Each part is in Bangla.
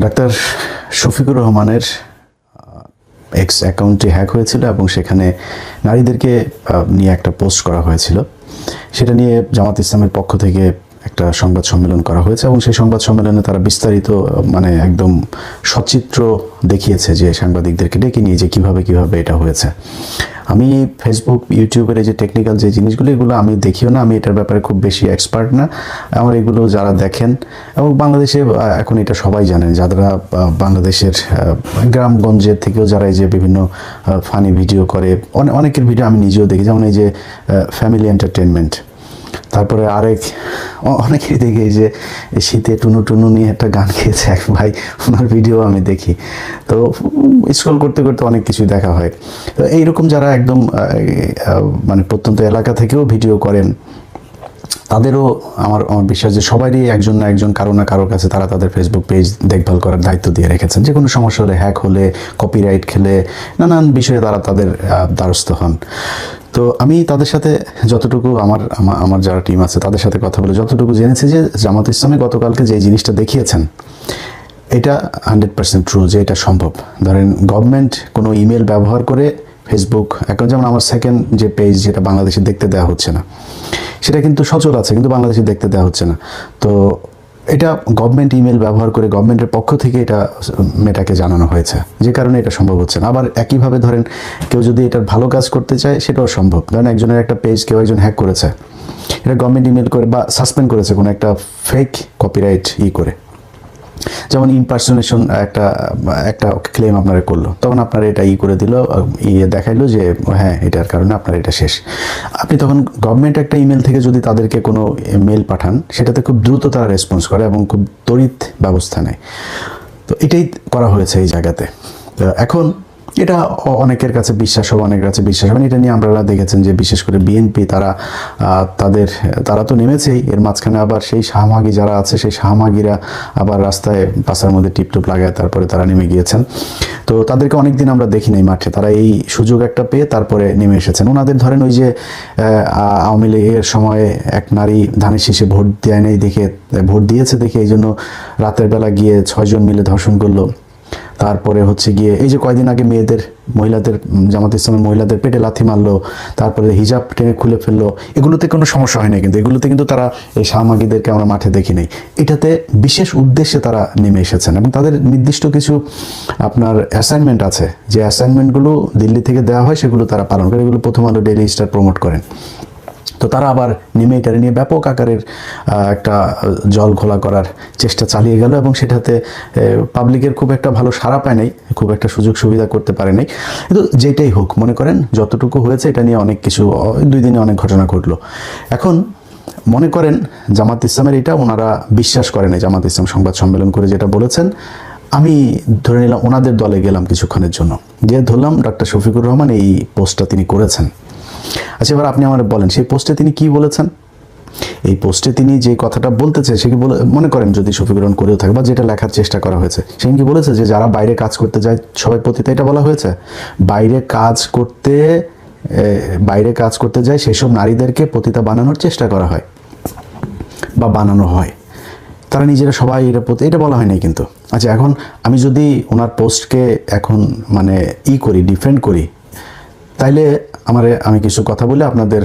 ডাক্তার শফিকুর রহমানের এক্স অ্যাকাউন্টটি হ্যাক হয়েছিল এবং সেখানে নারীদেরকে নিয়ে একটা পোস্ট করা হয়েছিল। সেটা নিয়ে জামাত ইসলামের পক্ষ থেকে একটা সংবাদ সম্মেলন করা হয়েছে এবং সেই সংবাদ সম্মেলনে তারা বিস্তারিত মানে একদম সচিত্র দেখিয়েছে যে সাংবাদিকদেরকে ডেকে নিয়ে যে কীভাবে কীভাবে এটা হয়েছে। আমি ফেসবুক ইউটিউবের এই যে টেকনিক্যাল যে জিনিসগুলো, এগুলো আমি দেখিও না। আমি এটার ব্যাপারে খুব বেশি এক্সপার্ট না। আমার এগুলো যারা দেখেন, এবং বাংলাদেশে এখন এটা সবাই জানেন, যারা বাংলাদেশের গ্রামগঞ্জের থেকেও যারা এই যে বিভিন্ন ফানি ভিডিও করে অনেকের ভিডিও আমি নিজেও দেখি। যেমন এই যে ফ্যামিলি এন্টারটেনমেন্ট তারপরে আরেক অনেকেই দেখি যে শীতে টুনু টুনু নিয়ে একটা গান গেয়েছে এক ভাই, ওনার ভিডিও আমি দেখি। তো স্ক্রল করতে করতে অনেক কিছুই দেখা হয়। তো এইরকম যারা একদম মানে প্রত্যন্ত এলাকা থেকেও ভিডিও করেন তাদেরও আমার আমার বিশ্বাস যে সবারই একজন না একজন কারও না কারোর কাছে তারা তাদের ফেসবুক পেজ দেখভাল করার দায়িত্ব দিয়ে রেখেছেন। যে কোনো সমস্যা হলে হ্যাক হলে কপিরাইট খেলে, নানান বিষয়ে তারা তাদের দ্বারস্থ হন। তো আমি তাদের সাথে যতটুকু আমার আমার যারা টিম আছে তাদের সাথে কথা বলে যতটুকু জেনেছি যে জামাত ইসলামী গতকালকে যে জিনিসটা দেখিয়েছেন, এটা হান্ড্রেড পার্সেন্ট ট্রু যে এটা সম্ভব। ধরেন গভর্নমেন্ট কোনো ইমেল ব্যবহার করে ফেসবুক এখন যেমন আমার সেকেন্ড যে পেজ যেটা বাংলাদেশে দেখতে দেওয়া হচ্ছে না সেটা কিন্তু সচল আছে, কিন্তু বাংলাদেশে দেখতে দেওয়া হচ্ছে না। তো এটা গভর্নমেন্ট ইমেল ব্যবহার করে গভর্নমেন্টের পক্ষ থেকে এটা মেটাকে জানানো হয়েছে। যে কারণে এটা সম্ভব হচ্ছে না। আবার একইভাবে ধরেন, কেউ যদি এটার ভালো কাজ করতে চায়, সেটাও সম্ভব। কারণ একজনের একটা পেজ কেউ একজন হ্যাক করেছে। এটা গভর্নমেন্ট ইমেল করে বা সাসপেন্ড করেছে কোনো একটা ফেক কপিরাইট ই করে। যেমন ইনপার্সনেশন একটা একটা ক্লেম আপনারা করল। তখন আপনারা এটা ই করে দিল ইয়ে দেখাইলো যে হ্যাঁ এটার কারণে আপনার এটা শেষ। আপনি তখন গভর্নমেন্ট একটা ইমেল থেকে যদি তাদেরকে কোনো মেল পাঠান, সেটাতে খুব দ্রুত তারা রেসপন্স করে এবং খুব ত্বরিত ব্যবস্থা নেয়। তো এটাই করা হয়েছে এই জায়গাতে। এখন এটা অনেকের কাছে বিশ্বাস হবে, অনেকের কাছে বিশ্বাস হবে এটা নিয়ে আপনারা দেখেছেন যে বিশেষ করে বিএনপি তারা তাদের, তারা তো নেমেছেই। এর মাঝখানে আবার সেই শাহমাগি যারা আছে, সেই শাহমাগিরা আবার রাস্তায় পাশার মধ্যে টিপটুপ লাগায়, তারপরে তারা নেমে গিয়েছেন। তো তাদেরকে অনেকদিন আমরা দেখি নাই মাঠে। তারা এই সুযোগ একটা পেয়ে তারপরে নেমে এসেছেন। ওনাদের ধরেন ওই যে আওয়ামী লীগের সময়ে এক নারী ধানের শীষে ভোট দেয় নাই দেখে, ভোট দিয়েছে দেখে এই জন্য রাতের বেলা গিয়ে ছয়জন মিলে ধর্ষণ করল। তারপরে হচ্ছে গিয়ে, এই যে কয়দিন আগে মেয়েদের, মহিলাদের জামাত ইসলামের মহিলাদের পেটে লাথি মারলো, তারপরে হিজাব টেনে খুলে ফেলল, এগুলোতে কোনো সমস্যা হয় না কিন্তু, এগুলোতে কিন্তু তারা এই সামাগীদেরকে আমরা মাঠে দেখি নাই। এটাতে বিশেষ উদ্দেশ্যে তারা নেমে এসেছেন এবং তাদের নির্দিষ্ট কিছু আপনার অ্যাসাইনমেন্ট আছে, যে অ্যাসাইনমেন্টগুলো দিল্লি থেকে দেওয়া হয় সেগুলো তারা পালন করে, এগুলো প্রথম আলো ডেইলি স্টার প্রমোট করেন। তো তারা আবার নেমে এটারে নিয়ে ব্যাপক আকারের একটা জল ঘোলা করার চেষ্টা চালিয়ে গেল এবং সেটাতে পাবলিকের খুব একটা ভালো সাড়া পায় নাই, খুব একটা সুযোগ সুবিধা করতে পারে নাই। কিন্তু যেটাই হোক, মনে করেন যতটুকু হয়েছে এটা নিয়ে অনেক কিছু দুই দিনে অনেক ঘটনা ঘটলো। এখন মনে করেন জামাত ইসলামের এটা ওনারা বিশ্বাস করেন জামাত ইসলাম সংবাদ সম্মেলন করে যেটা বলেছেন। আমি ধরে নিলাম ওনাদের দলে গেলাম কিছুক্ষণের জন্য। গিয়ে ধরলাম ডক্টর শফিকুর রহমান এই পোস্টটা তিনি করেছেন। আচ্ছা এবার আপনি আমার বলেন, সেই পোস্টে তিনি কি বলেছেন? এই পোস্টে তিনি যে কথাটা বলতেছে, সে কি বলে, মনে করেন যদি শফিকরণ করেও থাকে, বা যেটা লেখার চেষ্টা করা হয়েছে। সে কি বলেছে যে, যারা বাইরে কাজ করতে যায়, সবাই পতিতা, এটা বলা হয়েছে? বাইরে কাজ করতে বাইরে কাজ করতে যায়, সেসব নারীদেরকে পতিতা বানানোর চেষ্টা করা হয়, বা বানানো হয়। তারা নিজেরা সবাই এটা প্রতি এটা বলা হয়নি কিন্তু। আচ্ছা এখন আমি যদি ওনার পোস্টকে এখন মানে ই করি ডিফেন্ড করি তাইলে আমার আমি কিছু কথা বলে, আপনাদের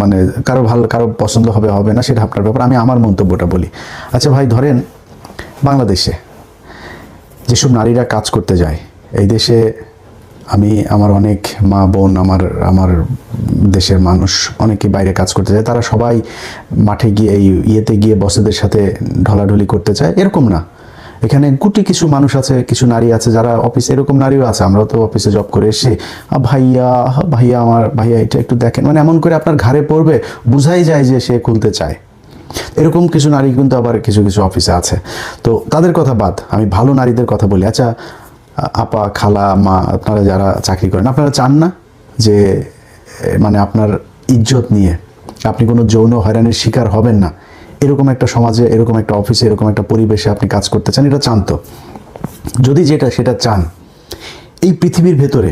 মানে কারও ভালো, কারও পছন্দ হবে হবে না সেটা আপনার ব্যাপার, আমি আমার মন্তব্যটা বলি। আচ্ছা ভাই, ধরেন বাংলাদেশে যেসব নারীরা কাজ করতে যায়, এই দেশে আমি, আমার অনেক মা বোন, আমার আমার দেশের মানুষ অনেকে বাইরে কাজ করতে যায়, তারা সবাই মাঠে গিয়ে, এই ইয়েতে গিয়ে বসেদের সাথে ঢলাঢলি করতে চায়, এরকম না। এখানে গুটি কিছু মানুষ আছে, কিছু নারী আছে যারা অফিসে এরকম নারীও আছে আমরা তো অফিসে জব করে এসে ভাইয়া ভাইয়া আমার, ভাইয়া এটা একটু দেখেন। মানে এমন করে আপনার ঘাড়ে পড়বে, বুঝাই যায় যে সে খুলতে চায়। এরকম কিছু নারী কিন্তু আবার কিছু কিছু অফিসে আছে। তো তাদের কথা বাদ, আমি ভালো নারীদের কথা বলি। আচ্ছা আপা, খালা, মা, আপনারা যারা চাকরি করেন, আপনারা চান না যে মানে আপনার ইজ্জত নিয়ে। আপনি কোনো যৌন হয়রানির শিকার হবেন না। এরকম একটা সমাজে, এরকম একটা অফিসে এরকম একটা পরিবেশে আপনি কাজ করতে চান, এটা চান তো। যদি যেটা, সেটা চান, এই পৃথিবীর ভেতরে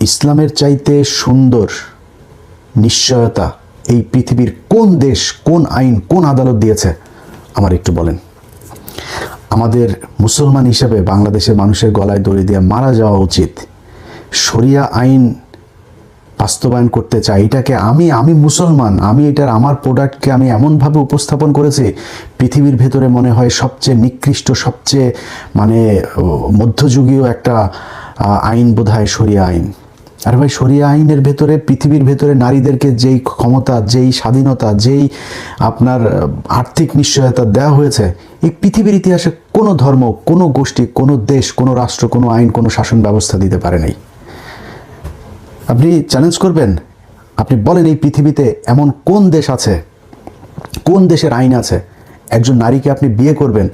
ইসলামের চাইতে সুন্দর নিশ্চয়তা এই পৃথিবীর কোন দেশ, কোন আইন, কোন আদালত দিয়েছে, আমার একটু বলেন। আমাদের মুসলমান হিসেবে বাংলাদেশের মানুষের গলায় দড়ি দিয়ে মারা যাওয়া উচিত। শরিয়া আইন বাস্তবায়ন করতে চাই, এটাকে আমি আমি মুসলমান, আমি এটার, আমার প্রোডাক্টকে আমি এমনভাবে উপস্থাপন করেছি, পৃথিবীর ভেতরে মনে হয় সবচেয়ে নিকৃষ্ট, সবচেয়ে মানে মধ্যযুগীয় একটা আইন বোধ হয় শরিয়া আইন। আর ভাই, শরিয়া আইনের ভেতরে, পৃথিবীর ভেতরে নারীদেরকে যেই ক্ষমতা, যেই স্বাধীনতা, যেই আপনার আর্থিক নিশ্চয়তা দেওয়া হয়েছে, এই পৃথিবীর ইতিহাসে কোনো ধর্ম, কোনো গোষ্ঠী, কোনো দেশ, কোনো রাষ্ট্র, কোনো আইন, কোনো শাসন ব্যবস্থা দিতে পারে নাই। আপনি চ্যালেঞ্জ করবেন? আপনি বলেন এই পৃথিবীতে এমন কোন দেশ আছে? কোন দেশের আইন আছে? একজন নারীকে আপনি বিয়ে করবেন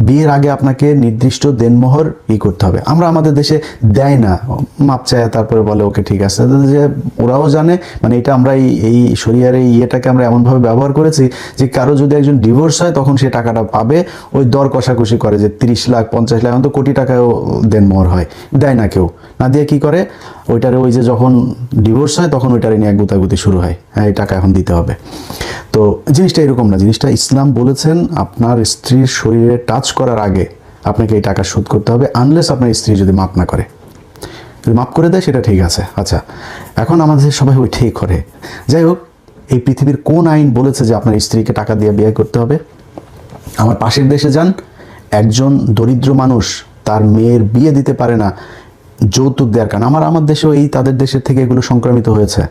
বিয়ের আগে আপনাকে নির্দিষ্ট দেনমোহর ই করতে হবে। আমরা আমাদের দেশে দেয় না। মাপ চায়, তারপরে বলে, ওকে, ঠিক আছে। যে ওরাও জানে মানে এটা আমরা এই এই শরিয়ার এই ইয়েটাকে আমরা এমনভাবে ব্যবহার করেছি যে কারও যদি একজন ডিভোর্স হয়, তখন সে টাকাটা পাবে। ওই দর কষাকষি করে যে তিরিশ লাখ, পঞ্চাশ লাখ এখন তো কোটি টাকাও দেনমোহর হয়। দেয় না কেউ। না দিয়ে কি করে? ওইটারে ওই যে যখন ডিভোর্স হয়, তখন ওইটারে নিয়ে গুতাগুতি শুরু হয়। হ্যাঁ এই টাকা এখন দিতে হবে। তো জিনিসটা এরকম না। জিনিসটা ইসলাম বলেছেন, আপনার স্ত্রীর শরীরে টাচ করার আগে আপনাকে এই টাকা শোধ করতে হবে আনলেস আপনার স্ত্রী যদি মাপ না করে। যদি মাপ করে দেয়, সেটা ঠিক আছে। আচ্ছা এখন আমাদের সবাই ওই ঠিক করে। যাই হোক, এই পৃথিবীর কোন আইন বলেছে যে আপনার স্ত্রীকে টাকা দিয়ে বিয়ে করতে হবে? আমার পাশের দেশে যান, একজন দরিদ্র মানুষ তার মেয়ের বিয়ে দিতে পারে না, যৌতুক দেওয়ার কারণ। আমার আমার দেশেও এই তাদের দেশের থেকে এগুলো সংক্রামিত হয়েছে।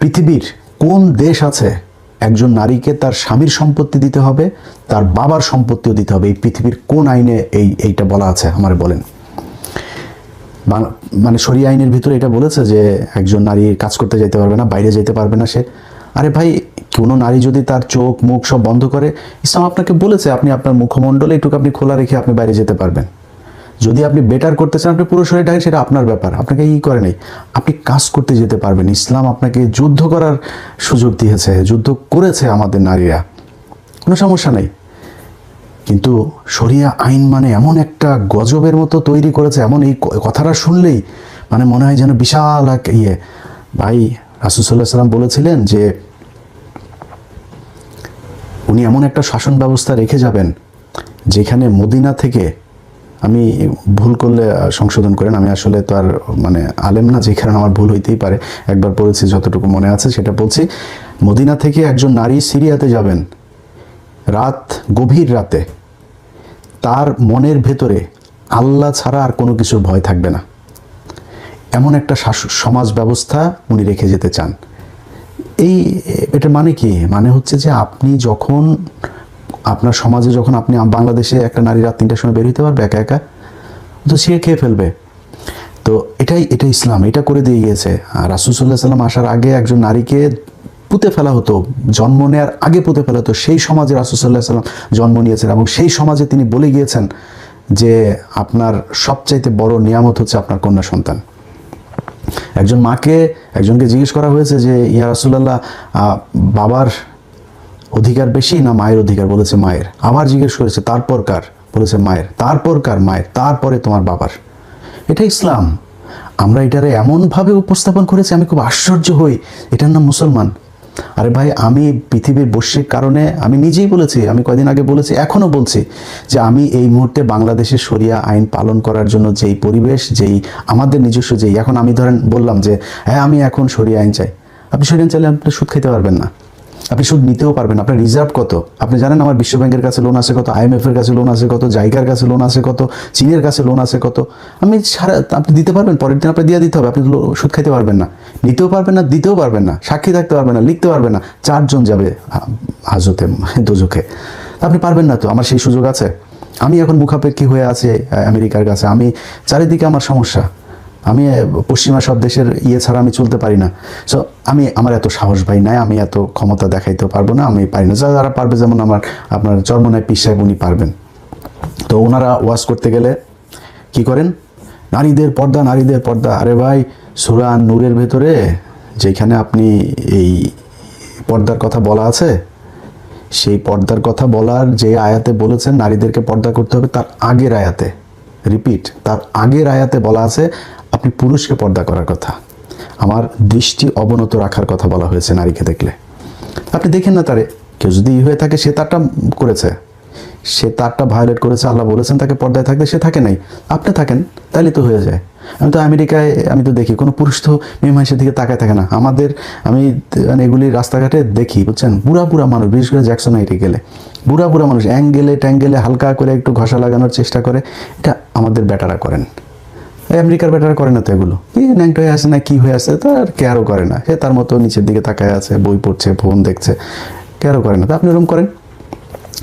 পৃথিবীর কোন দেশ আছে একজন নারীকে তার স্বামীর সম্পত্তি দিতে হবে, তার বাবার সম্পত্তিও দিতে হবে। এই পৃথিবীর কোন আইনে এই, এইটা বলা আছে, আমার বলেন। মানে সরি আইনের ভিতরে এটা বলেছে যে একজন নারী কাজ করতে যেতে পারবে না, বাইরে যেতে পারবে না সে। আরে ভাই, কোনো নারী যদি তার চোখ, মুখ সব বন্ধ করে, ইসলাম আপনাকে বলেছে, আপনি আপনার মুখমণ্ডলে একটু আপনি খোলা রেখে আপনি বাইরে যেতে পারবেন। যদি আপনি বেটার করতে চান, আপনি পুরো শরীর ঢাকেন সেটা আপনার ব্যাপার, আপনাকে ই করে নেই। আপনি কাজ করতে যেতে পারবেন। ইসলাম আপনাকে যুদ্ধ করার সুযোগ দিয়েছে, যুদ্ধ করেছে আমাদের নারীরা। কোনো সমস্যা নেই। কিন্তু শরিয়া আইন মানে এমন একটা গজবের মতো তৈরি করেছে, এমন এই কথাটা শুনলেই মানে মনে হয় যেন বিশাল এক ইয়ে। ভাই রাসুসাল্লাহ সাল্লাম বলেছিলেন যে, উনি এমন একটা শাসন ব্যবস্থা রেখে যাবেন, যেখানে মদিনা থেকে আমি ভুল করলে সংশোধন করেন। আমি আসলে তো আর মানে আলেম না, যে কারণে আমার ভুল হইতেই পারে। একবার পড়েছি, যতটুকু মনে আছে সেটা বলছি। মদিনা থেকে একজন নারী সিরিয়াতে যাবেন, রাত, গভীর রাতে, তার মনের ভেতরে আল্লাহ ছাড়া আর কোনো কিছুর ভয় থাকবে না। এমন একটা সমাজ ব্যবস্থা উনি রেখে যেতে চান। এই, এটা মানে কি? মানে হচ্ছে যে আপনি যখন আপনার সমাজে যখন আপনি বাংলাদেশে একটা নারী রাত তিনটার সময় বের হইতে পারবে একা একা, তো সে খেয়ে ফেলবে। তো এটাই এটা ইসলাম, এটা করে দিয়ে গিয়েছে। আর রাসুসাল্লাহ সাল্লাম আসার আগে একজন নারীকে পুঁতে ফেলা হতো, জন্ম নেওয়ার আগে পুঁতে ফেলা হতো। সেই সমাজে রাসুসাল্লাহ সাল্লাম জন্ম নিয়েছেন এবং সেই সমাজে তিনি বলে গিয়েছেন যে আপনার সবচাইতে বড় নিয়ামত হচ্ছে আপনার কন্যা সন্তান। একজন মাকে, একজনকে জিজ্ঞেস করা হয়েছে যে, ইয়া রাসুল্লাহ বাবার অধিকার বেশি না মায়ের অধিকার? বলেছে মায়ের। আবার জিজ্ঞেস করেছে, তারপর কার? বলেছে, মায়ের। তারপর কার মায়ের? তারপরে তোমার বাবার। এটা ইসলাম। আমরা এটারে এমনভাবে উপস্থাপন করেছি, আমি খুব আশ্চর্য হই। এটার নাম মুসলমান। আরে ভাই, আমি পৃথিবীর বৈশ্বিক কারণে, আমি নিজেই বলেছি, আমি কয়দিন আগে বলেছি এখনও বলছি যে আমি এই মুহূর্তে বাংলাদেশের শরিয়া আইন পালন করার জন্য যেই পরিবেশ, যেই আমাদের নিজস্ব যেই, এখন আমি ধরেন বললাম যে হ্যাঁ আমি এখন শরিয়া আইন চাই। আপনি শরিয়া আইন চাইলে আপনি সুদ খেতে পারবেন না। আপনি সুদ নিতেও পারবেন। আপনার রিজার্ভ কত? আপনি জানেন আমার বিশ্ব ব্যাংকের কাছে লোন আছে কত আইএমএফ এর কাছে লোন আছে কত জায়গার কাছে লোন আছে কত, চীনের কাছে লোন আছে কত। আমি সারা, আপনি দিতে পারবেন, পরের দিন আপনি দিয়ে দিতে হবে, আপনি সুদ খাইতে পারবেন না। নিতেও পারবেন না, দিতেও পারবেন না, সাক্ষী থাকতে পারবেন না, লিখতে পারবেন না, চারজন যাবে হাজতে দোজখে আপনি পারবেন না তো, আমার সেই সুযোগ আছে। আমি এখন মুখাপেক্ষী হয়ে আছি আমেরিকার কাছে। আমি চারিদিকে আমার সমস্যা। আমি পশ্চিমা সব দেশের ইয়ে ছাড়া আমি চলতে পারি না। সো আমি, আমার এত সাহস ভাই নাই, আমি এত ক্ষমতা দেখাইতে পারব না, আমি পারি না। যারা পারবে, যেমন আমার, আপনার চর্মনায় পিস সাহেব উনি পারবেন। তো ওনারা ওয়াশ করতে গেলে কি করেন? নারীদের পর্দা নারীদের পর্দা। আরে ভাই, সুরা নূরের ভেতরে যেখানে আপনি এই পর্দার কথা বলা আছে, সেই পর্দার কথা বলার যে আয়াতে বলেছেন, নারীদেরকে পর্দা করতে হবে, তার আগের আয়াতে। রিপিট, তার আগের আয়াতে বলা আছে আপনি পুরুষকে পর্দা করার কথা। আমার দৃষ্টি অবনত রাখার কথা বলা হয়েছে নারীকে দেখলে। আপনি দেখেন না তারে, কেউ যদি ই হয়ে থাকে, সে তারটা করেছে। সে তারটা ভায়োলেট করেছে, আল্লাহ বলেছেন তাকে পর্দায় থাকতে, সে থাকে নাই। আপনি থাকেন তাহলে তো হয়ে যায়। আমি তো আমেরিকায়, আমি তো দেখি, কোনো পুরুষ তো মেয়ে মানুষের দিকে তাকায় থাকে না। আমাদের, আমি মানে এগুলি রাস্তাঘাটে দেখি, বুঝছেন? বুড়া বুড়া মানুষ, বিশেষ করে জ্যাকসন হাইটে গেলে। বুড়া বুড়া মানুষ, অ্যাঙ্গেলে, ট্যাঙ্গেলে হালকা করে একটু ঘষা লাগানোর চেষ্টা করে। এটা আমাদের বেটারা করেন। আমেরিকার বেটারা করে না তো এগুলো। কি হয়ে আছে না কি হয়ে আছে, তো আর কেয়ারও করে না। সে তার মতো নিচের দিকে তাকায় আছে, বই পড়ছে ফোন দেখছে কেয়ারও করে না। তো আপনি ওরকম করেন।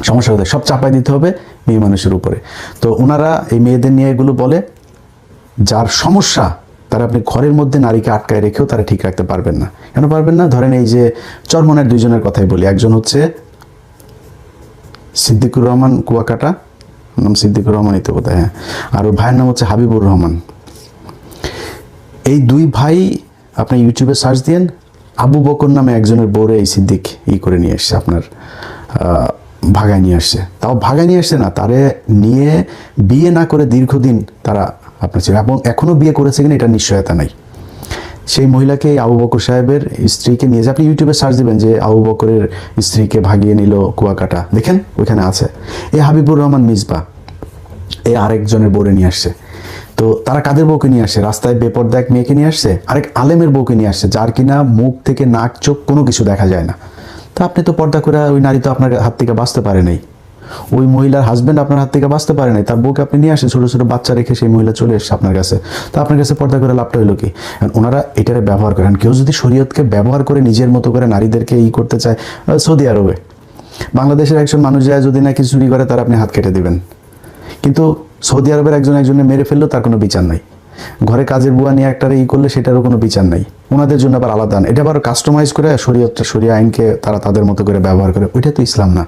সমস্যা হতে, সব চাপাই দিতে হবে মেয়ে মানুষের উপরে। তো ওনারা এই মেয়েদের নিয়ে এগুলো বলে, যার সমস্যা, তারা আপনি ঘরের মধ্যে নারীকে আটকায় রেখেও তারা ঠিক রাখতে পারবেন না। কেন পারবেন না? ধরেন এই যে চরমনের দুইজনের কথাই বলি। একজন হচ্ছে সিদ্দিকুর রহমান কুয়াকাটা, নাম সিদ্দিকুর রহমানই তো বোধ হ্যাঁ। আর ভাইয়ের নাম হচ্ছে হাবিবুর রহমান। এই দুই ভাই আপনি ইউটিউবে সার্চ দিয়েন, আবু বকর নামে একজনের বউরে এই সিদ্দিক ই করে নিয়ে এসছে আপনার ভাগায় নিয়ে আসছে। তাও ভাগায় নিয়ে আসছে না, তারে নিয়ে বিয়ে না করে দীর্ঘদিন তারা আপনার ছিল, এবং এখনও বিয়ে করেছে কিনা এটা নিশ্চয়তা নাই। সেই মহিলাকে আবু বকর সাহেবের স্ত্রীকে নিয়ে যে আপনি ইউটিউবে সার্চ দিবেন যে আবু বকরের স্ত্রীকে ভাগিয়ে নিল কুয়াকাটা, দেখেন ওইখানে আছে। এই হাবিবুর রহমান মিসবা এই আরেকজনের বোরে নিয়ে আসছে। তো তারা কাদের বউকে নিয়ে আসে? রাস্তায় বেপর্দা এক মেয়েকে নিয়ে আসছে আরেক আলেমের বউকে নিয়ে আসছে যার কিনা মুখ থেকে নাক, চোখ কোনো কিছু দেখা যায় না। তা আপনি তো পর্দা করে ওই নারী তো আপনার হাত থেকে বাঁচতে পারে নাই। ওই মহিলার হাজবেন্ড আপনার হাত থেকে বাঁচতে পারে নাই। তার বউকে আপনি নিয়ে আসেন, ছোটো ছোটো বাচ্চা রেখে সেই মহিলা চলে এসছে আপনার কাছে। তো আপনার কাছে পর্দা করে লাভটা হইল কি? ওনারা এটারে ব্যবহার করেন। কেউ যদি শরীয়তকে ব্যবহার করে নিজের মতো করে নারীদেরকে ই করতে চায় সৌদি আরবে। বাংলাদেশের একজন মানুষ যায়, যদি নাকি চুরি করে, তার আপনি হাত কেটে দিবেন। কিন্তু সৌদি আরবের একজন একজনে মেরে ফেলল তার কোনো বিচার নাই। ঘরে কাজের বুয়া নিয়ে একটা ই করলে সেটারও কোনো বিচার নাই। ওনাদের জন্য আবার আলাদা এটা আবার কাস্টমাইজ করে শরীয়তটা শরিয়া আইনকে তারা তাদের মতো করে ব্যবহার করে। ওইটা তো ইসলাম না।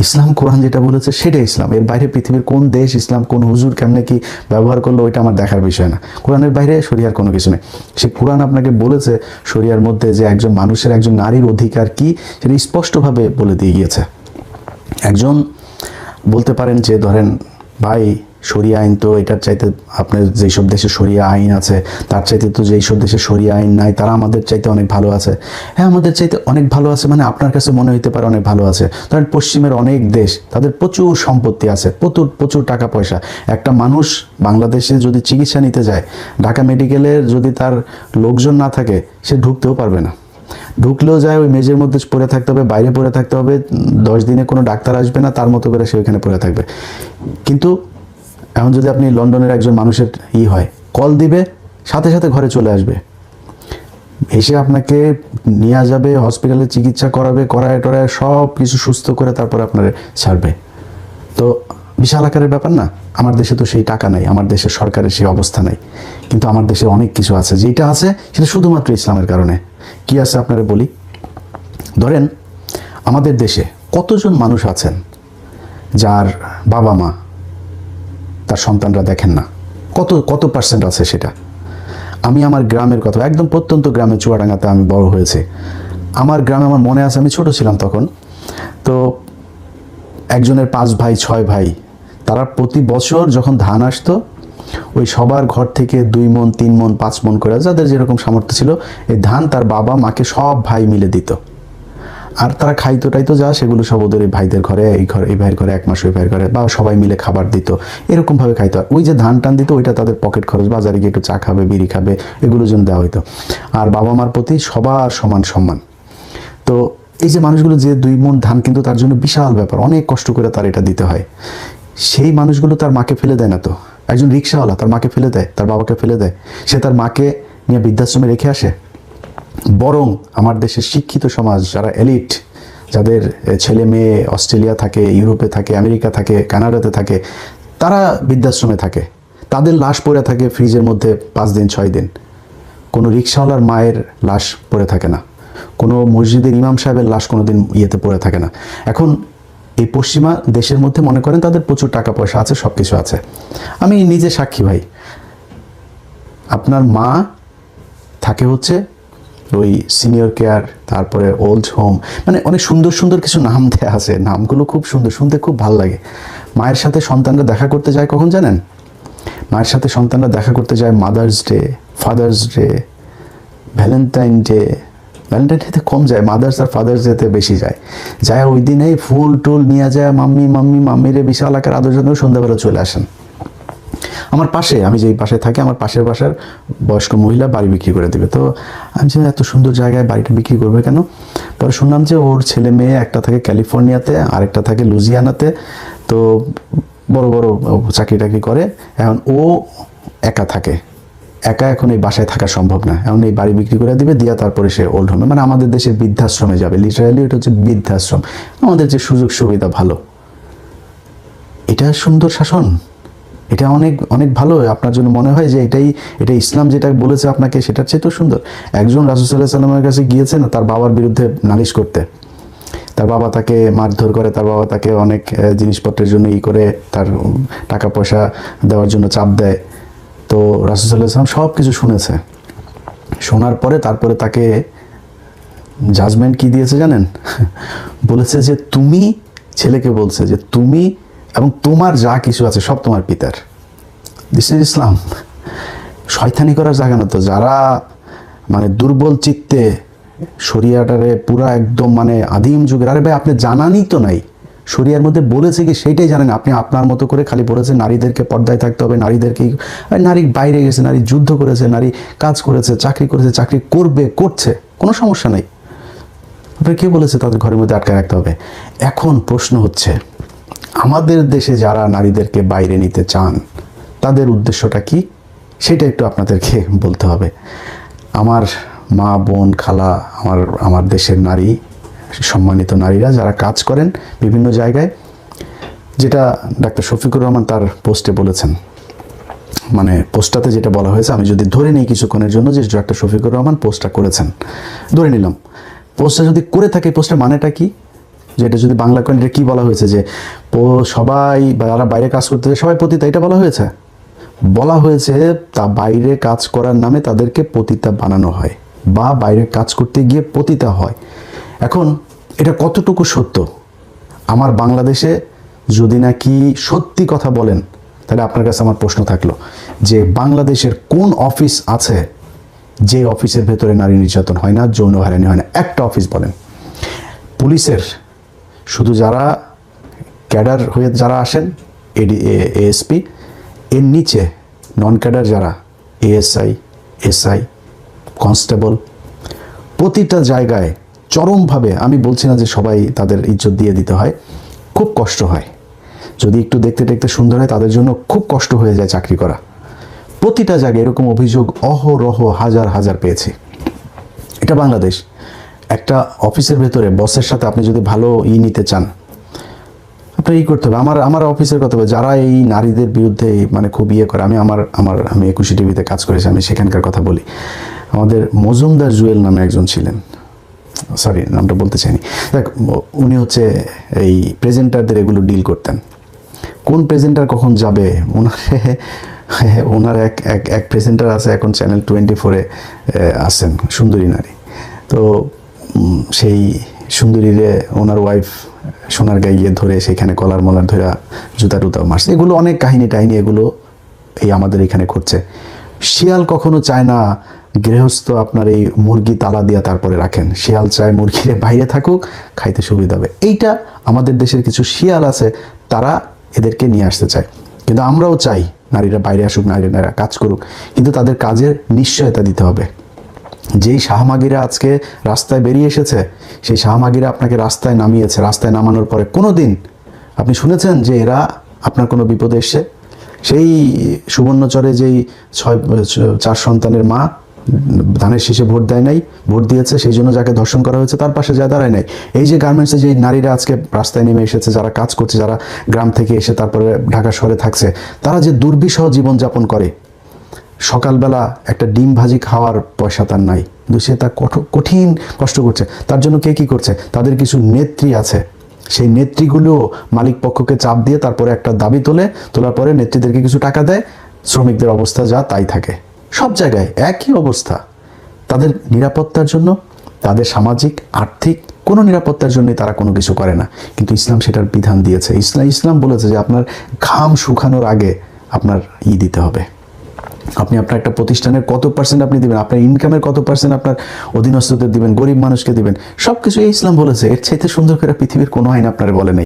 ইসলাম কোরআন যেটা বলেছে সেটাই ইসলাম। এর বাইরে পৃথিবীর কোন দেশ ইসলাম, কোন হুজুর কেমনে কি ব্যবহার করল, ওইটা আমার দেখার বিষয় না। কোরআনের বাইরে শরিয়ার কোনো কিছু নেই। সে কোরআন আপনাকে বলেছে, শরিয়ার মধ্যে যে একজন মানুষের, একজন নারীর অধিকার কি, সেটা স্পষ্টভাবে বলে দিয়ে গিয়েছে। একজন বলতে পারেন যে, ধরেন, ভাই সরিয়া আইন তো এটার চাইতে আপনার যেসব দেশে সরিয়া আইন আছে, তার চাইতে তো যেই সব দেশে সরিয়া আইন নাই, তারা আমাদের চাইতে অনেক ভালো আছে। হ্যাঁ আমাদের চাইতে অনেক ভালো আছে মানে আপনার কাছে মনে হইতে পারে অনেক ভালো আছে। ধরেন পশ্চিমের অনেক দেশ, তাদের প্রচুর সম্পত্তি আছে, প্রচুর প্রচুর টাকা পয়সা। একটা মানুষ বাংলাদেশে যদি চিকিৎসা নিতে যায়, ঢাকা মেডিকেলের যদি তার লোকজন না থাকে, সে ঢুকতেও পারবে না। ঢুকলেও যায়, ওই মেজের মধ্যে পড়ে থাকতে হবে, বাইরে পড়ে থাকতে হবে, দশ দিনে কোনো ডাক্তার আসবে না, তার মতো করে সে ওইখানে পড়ে থাকবে। কিন্তু এখন যদি আপনি লন্ডনের একজন মানুষের ই হয় কল দিবে, সাথে সাথে ঘরে চলে আসবে। এসে আপনাকে নিয়ে যাবে হসপিটালে চিকিৎসা করাবে, করায় টরায় সব কিছু সুস্থ করে তারপরে আপনার ছাড়বে। তো বিশাল আকারের ব্যাপার না? আমার দেশে তো সেই টাকা নাই, আমার দেশের সরকারের সেই অবস্থা নাই। কিন্তু আমার দেশে অনেক কিছু আছে যেটা আছে সেটা শুধুমাত্র ইসলামের কারণে। কি আছে আপনারা বলি? ধরেন, আমাদের দেশে কতজন মানুষ আছেন যার বাবা মা তার সন্তানরা দেখেন না। কত কত পার্সেন্ট আছে সেটা? আমি আমার গ্রামের কথা, একদম প্রত্যন্ত গ্রামে চুয়াডাঙ্গাতে আমি বড় হয়েছে। আমার গ্রামে আমার মনে আছে, আমি ছোট ছিলাম তখন। তো একজনের পাঁচ ভাই, ছয় ভাই, তারা প্রতি বছর যখন ধান আসতো, ওই সবার ঘর থেকে দুই মন, তিন মন, পাঁচ মন করে, যাদের যেরকম সামর্থ্য ছিল, এই ধান তার বাবা, মাকে সব ভাই মিলে দিত। আর তারা খাইতো টাইতো যা, সেগুলো সব ওদের এই ভাইদের ঘরে, এই ঘরে, এই ভাইয়ের ঘরে, এক মাস ওই ভাইয়ের ঘরে, বা সবাই মিলে খাবার দিত। এরকমভাবে খাইতো। ওই যে ধান টান দিত, ওইটা তাদের পকেট খরচ। বাজারে গিয়ে একটু চা খাবে, বিড়ি খাবে, এগুলোর জন্য দেওয়া হইতো। আর বাবা মার প্রতি সবার সমান সম্মান। তো এই যে মানুষগুলো যে দুই মন ধান কিন্তু তার জন্য বিশাল ব্যাপার। অনেক কষ্ট করে তার এটা দিতে হয়। সেই মানুষগুলো তার মাকে ফেলে দেয় না তো? একজন রিক্সাওয়ালা তার মাকে ফেলে দেয়, তার বাবাকে ফেলে দেয়। সে তার মাকে নিয়ে বৃদ্ধাশ্রমে রেখে আসে? বরং আমার দেশের শিক্ষিত সমাজ, যারা এলিট, যাদের ছেলে মেয়ে অস্ট্রেলিয়া থাকে, ইউরোপে থাকে, আমেরিকা থাকে, কানাডাতে থাকে, তারা বৃদ্ধাশ্রমে থাকে। তাদের লাশ পড়ে থাকে ফ্রিজের মধ্যে পাঁচ দিন, ছয় দিন। কোনো রিক্সাওয়ালার মায়ের লাশ পড়ে থাকে না। কোনো মসজিদের ইমাম সাহেবের লাশ কোনো দিন ইয়েতে পড়ে থাকে না। এখন এই পশ্চিমা দেশের মধ্যে মনে করেন তাদের প্রচুর টাকা পয়সা আছে সব কিছু আছে। আমি নিজে সাক্ষী ভাই। আপনার মা থাকে হচ্ছে ওই সিনিয়র কেয়ার তারপরে ওল্ড হোম মানে অনেক সুন্দর সুন্দর কিছু নাম দেওয়া আছে। নামগুলো খুব সুন্দর, শুনতে খুব ভালো লাগে। মায়ের সাথে সন্তানরা দেখা করতে যায় কখন জানেন? মায়ের সাথে সন্তানরা দেখা করতে যায় mother's day father's day valentine day valentine ডেতে কম যায় মাদার্স আর ফাদার্স ডেতে বেশি যায়। যায় ওই দিনেই ফুল টুল নিয়ে যায়, মাম্মি মাম্মি, মাম্মিরে বিশাল আকার আদর জন্য সন্ধ্যাবেলা চলে আসেন। আমার পাশে, আমি যেই পাশে থাকি, আমার পাশের বাসার বয়স্ক মহিলা বাড়ি বিক্রি করে দেবে। তো আমি যে এত সুন্দর জায়গায় বাড়িটা বিক্রি করবে কেন? পরে শুনলাম যে ওর ছেলে মেয়ে একটা থাকে ক্যালিফোর্নিয়াতে, আরেকটা থাকে লুজিয়ানাতে। তো বড় বড় চাকরি টাকরি করে। এখন ও একা থাকে। একা এখন এই বাসায় থাকা সম্ভব না। এখন এই বাড়ি বিক্রি করে দিবে, দিয়া তারপরে সে ওল্ড হোমে মানে আমাদের দেশের বৃদ্ধাশ্রমে যাবে। লিটারালি এটা হচ্ছে বৃদ্ধাশ্রম। আমাদের যে সুযোগ সুবিধা ভালো। এটা সুন্দর শাসন। এটা অনেক অনেক ভালো আপনার জন্য মনে হয় যে এটাই, এটা ইসলাম যেটা বলেছে আপনাকে, সেটার চেয়ে তো সুন্দর। একজন রাসুসাল্লাহ সাল্লামের কাছে গিয়েছেন তার বাবার বিরুদ্ধে নালিশ করতে। তার বাবা তাকে মারধর করে, তার বাবা তাকে অনেক জিনিসপত্রের জন্য ই করে, তার টাকা পয়সা দেওয়ার জন্য চাপ দেয়। তো রাসুসাল্লাহ সাল্লাম সব কিছু শুনেছে। শোনার পরে তারপরে তাকে জাজমেন্ট কি দিয়েছে জানেন? বলেছে যে, তুমি ছেলেকে বলছে যে, তুমি এবং তোমার যা কিছু আছে সব তোমার পিতার। দিস ইজ ইসলাম শয়তানি করার জায়গা না তো। যারা মানে দুর্বল চিত্তে শরিয়াটারে পুরা একদম মানে আদিম যুগের আরে ভাই, আপনি জানানই তো নাই। শরিয়ার মধ্যে বলেছে কি সেটাই জানেন। আপনি আপনার মতো করে খালি বলেছেন নারীদেরকে পর্দায় থাকতে হবে, নারীদেরকে নারী বাইরে গেছে, নারী যুদ্ধ করেছে, নারী কাজ করেছে, চাকরি করেছে, চাকরি করবে, করছে। কোনো সমস্যা নেই। আপনার কে বলেছে তাদের ঘরের মধ্যে আটকে রাখতে হবে? এখন প্রশ্ন হচ্ছে আমাদের দেশে যারা নারীদেরকে বাইরে নিতে চান, তাদের উদ্দেশ্যটা কি? সেটা একটু আপনাদেরকে বলতে হবে। আমার মা, বোন, খালা, আমার আমার দেশের নারী, সম্মানিত নারীরা যারা কাজ করেন বিভিন্ন জায়গায়, যেটা ডাক্তার শফিকুর রহমান তার পোস্টে বলেছেন। মানে পোস্টটাতে যেটা বলা হয়েছে, আমি যদি ধরে নিই কিছুক্ষণের জন্য যে ডাক্তার শফিকুর রহমান পোস্টটা করেছেন। ধরে নিলাম। পোস্টটা যদি করে থাকে, পোস্টের মানেটা কি? যে এটা যদি বাংলা করেন এটা কি বলা হয়েছে যে সবাই যারা বাইরে কাজ করতে সবাই পতিতা, এটা বলা হয়েছে? বলা হয়েছে তা বাইরে কাজ করার নামে তাদেরকে পতিতা বানানো হয় বা বাইরে কাজ করতে গিয়ে পতিতা হয়। এখন এটা কতটুকু সত্য? আমার বাংলাদেশে যদি নাকি সত্যি কথা বলেন, তাহলে আপনার কাছে আমার প্রশ্ন থাকল যে বাংলাদেশের কোন অফিস আছে যে অফিসের ভেতরে নারী নির্যাতন হয় না, যৌন হয় না? একটা অফিস বলেন। পুলিশের শুধু যারা ক্যাডার হয়ে যারা আসেন এডি এএসপি এর নিচে নন ক্যাডার যারা এএসআই এসআই কনস্টেবল প্রতিটা জায়গায় চরমভাবে, আমি বলছি না যে সবাই তাদের ইজ্জত দিয়ে দিতে হয়, খুব কষ্ট হয়। যদি একটু দেখতে দেখতে সুন্দর হয়, তাদের জন্য খুব কষ্ট হয়ে যায় চাকরি করা। প্রতিটা জায়গায় এরকম অভিযোগ অহরহ হাজার হাজার পেয়েছি। এটা বাংলাদেশ। একটা অফিসের ভেতরে বসের সাথে আপনি যদি ভালো ই নিতে চান, আপনার ই করতে হবে। আমার আমার অফিসের কথা বলে যারা এই নারীদের বিরুদ্ধে মানে খুব ইয়ে করে, আমি আমার আমার, আমি একুশে টিভিতে কাজ করেছি, আমি সেখানকার কথা বলি। আমাদের মজুমদার জুয়েল নামে একজন ছিলেন। সরি, নামটা বলতে চাইনি। দেখ, উনি হচ্ছে এই প্রেজেন্টারদের এগুলো ডিল করতেন। কোন প্রেজেন্টার কখন যাবে? ওনার ওনার এক এক এক প্রেজেন্টার আছে এখন চ্যানেল টোয়েন্টি ফোরে আসেন সুন্দরী নারী। তো সেই সুন্দরীরে ওনার ওয়াইফ সোনার গিয়ে ধরে সেখানে কলার মলার ধরে জুতা টুতা মারছে। এগুলো অনেক কাহিনী টাহিনী এগুলো এই আমাদের এখানে করছে শিয়াল কখনো চায় না গৃহস্থ আপনার এই মুরগি তালা দিয়া তারপরে রাখেন। শিয়াল চায় মুরগির বাইরে থাকুক, খাইতে সুবিধা হবে। এইটা আমাদের দেশের কিছু শিয়াল আছে, তারা এদেরকে নিয়ে আসতে চায়। কিন্তু আমরাও চাই নারীরা বাইরে আসুক, নারীরা কাজ করুক। কিন্তু তাদের কাজের নিশ্চয়তা দিতে হবে। যেই শাহমাগিরা আজকে রাস্তায় বেরিয়ে এসেছে, সেই শাহমাগিরা আপনাকে রাস্তায় নামিয়েছে। রাস্তায় নামানোর পরে কোনো দিন আপনি শুনেছেন যে এরা আপনার কোনো বিপদে এসছে? সেই সুবর্ণচরে যেই ছয়, চার সন্তানের মা ধানের শীষে ভোট দেয় নাই, ভোট দিয়েছে, সেই জন্য যাকে ধর্ষণ করা হয়েছে, তার পাশে যা দাঁড়ায় নাই। এই যে গার্মেন্টসে যে নারীরা আজকে রাস্তায় নেমে এসেছে, যারা কাজ করছে, যারা গ্রাম থেকে এসে তারপরে ঢাকা শহরে থাকছে, তারা যে দুর্বিষহ জীবনযাপন করে সকালবেলা একটা ডিম ভাজি খাওয়ার পয়সা তার নাই। কিন্তু সে কঠ- কঠিন কষ্ট করছে। তার জন্য কে কি করছে? তাদের কিছু নেত্রী আছে। সেই নেত্রীগুলো মালিক পক্ষকে চাপ দিয়ে তারপরে একটা দাবি তোলে। তোলার পরে নেত্রীদেরকে কিছু টাকা দেয়। শ্রমিকদের অবস্থা যা তাই থাকে। সব জায়গায় একই অবস্থা। তাদের নিরাপত্তার জন্য, তাদের সামাজিক, আর্থিক কোনো নিরাপত্তার জন্যই তারা কোনো কিছু করে না। কিন্তু ইসলাম সেটার বিধান দিয়েছে। ইসলাম ইসলাম বলেছে যে আপনার ঘাম শুকানোর আগে আপনার ই দিতে হবে। আপনি আপনার একটা প্রতিষ্ঠানের কত পার্সেন্ট আপনি দিবেন? আপনার ইনকামের কত পার্সেন্ট আপনার অধীনস্থদের দিবেন? গরিব মানুষকে দিবেন? সব কিছু ইসলাম বলেছে। এর চাইতে সুন্দর করে পৃথিবীর কোনো আইন আপনার বলে নেই।